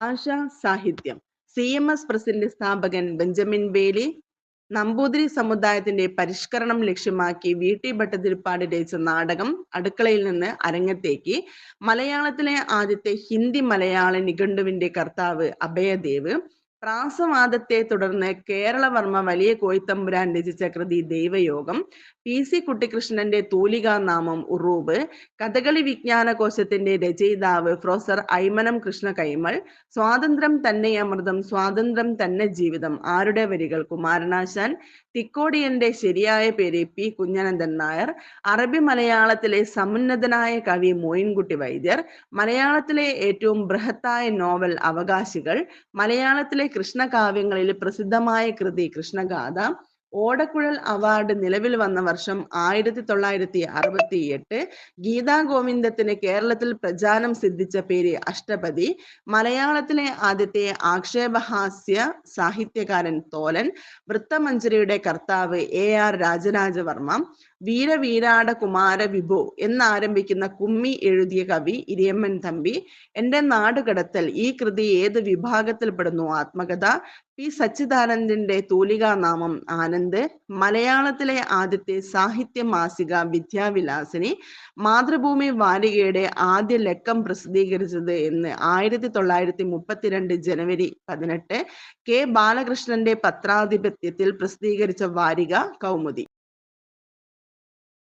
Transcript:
ഭാഷ സാഹിത്യം. C M S പ്രസിന്റെ സ്ഥാപകൻ ബെഞ്ചമിൻ ബേലി നമ്പൂതിരി സമുദായത്തിന്റെ പരിഷ്കരണം ലക്ഷ്യമാക്കി വി ടി ഭട്ടതിരിപ്പാട് രചിച്ച നാടകം അടുക്കളയിൽ നിന്ന് അരങ്ങത്തേക്ക്. മലയാളത്തിലെ ആദ്യത്തെ ഹിന്ദി മലയാള നിഘണ്ടുവിന്റെ കർത്താവ് അഭയദേവ്. പ്രാസവാദത്തെ തുടർന്ന് കേരളവർമ്മ വലിയ കോയിത്തമ്പുരാൻ രചിച്ച കൃതി ദൈവയോഗം പി സി കുട്ടിക്കൃഷ്ണന്റെ തൂലികാ നാമം ഉറൂബ് കഥകളി വിജ്ഞാന കോശത്തിന്റെ രചയിതാവ് പ്രൊഫസർ ഐമനം കൃഷ്ണ കൈമൾ സ്വാതന്ത്ര്യം തന്നെ അമൃതം സ്വാതന്ത്ര്യം തന്നെ ജീവിതം ആരുടെ വരികൾ കുമാരനാശാൻ തിക്കോടിയന്റെ ശരിയായ പേര് പി കുഞ്ഞനന്ദൻ നായർ അറബി മലയാളത്തിലെ സമുന്നതനായ കവി മോയിൻകുട്ടി വൈദ്യർ മലയാളത്തിലെ ഏറ്റവും ബൃഹത്തായ നോവൽ അവകാശികൾ മലയാളത്തിലെ കൃഷ്ണകാവ്യങ്ങളിൽ പ്രസിദ്ധമായ കൃതി കൃഷ്ണഗാഥ. ഓടക്കുഴൽ അവാർഡ് നിലവിൽ വന്ന വർഷം ആയിരത്തി തൊള്ളായിരത്തി അറുപത്തി എട്ട് ഗീതാ ഗോവിന്ദത്തിന് കേരളത്തിൽ പ്രചാരം സിദ്ധിച്ച പേര് അഷ്ടപതി. മലയാളത്തിലെ ആദ്യത്തെ ആക്ഷേപഹാസ്യ സാഹിത്യകാരൻ തോലൻ. വൃത്തമഞ്ജരിയുടെ കർത്താവ് എ ആർ രാജരാജവർമ്മ. വീരവീരാട കുമാര വിഭോ എന്നാരംഭിക്കുന്ന കുമ്മി എഴുതിയ കവി ഇരിയമ്മൻ തമ്പി എന്റെ നാടുകടത്തൽ ഈ കൃതി ഏത് വിഭാഗത്തിൽപ്പെടുന്നു ആത്മകഥ പി സച്ചിദാനന്ദന്റെ തൂലികാ നാമം ആനന്ദ് മലയാളത്തിലെ ആദ്യത്തെ സാഹിത്യ മാസിക വിദ്യാവിലാസിനി മാതൃഭൂമി വാരികയുടെ ആദ്യ ലക്കം പ്രസിദ്ധീകരിച്ചത് എന്ന് ആയിരത്തി തൊള്ളായിരത്തി മുപ്പത്തിരണ്ട് ജനുവരി പതിനെട്ട് കെ ബാലകൃഷ്ണന്റെ പത്രാധിപത്യത്തിൽ പ്രസിദ്ധീകരിച്ച വാരിക കൗമുദി.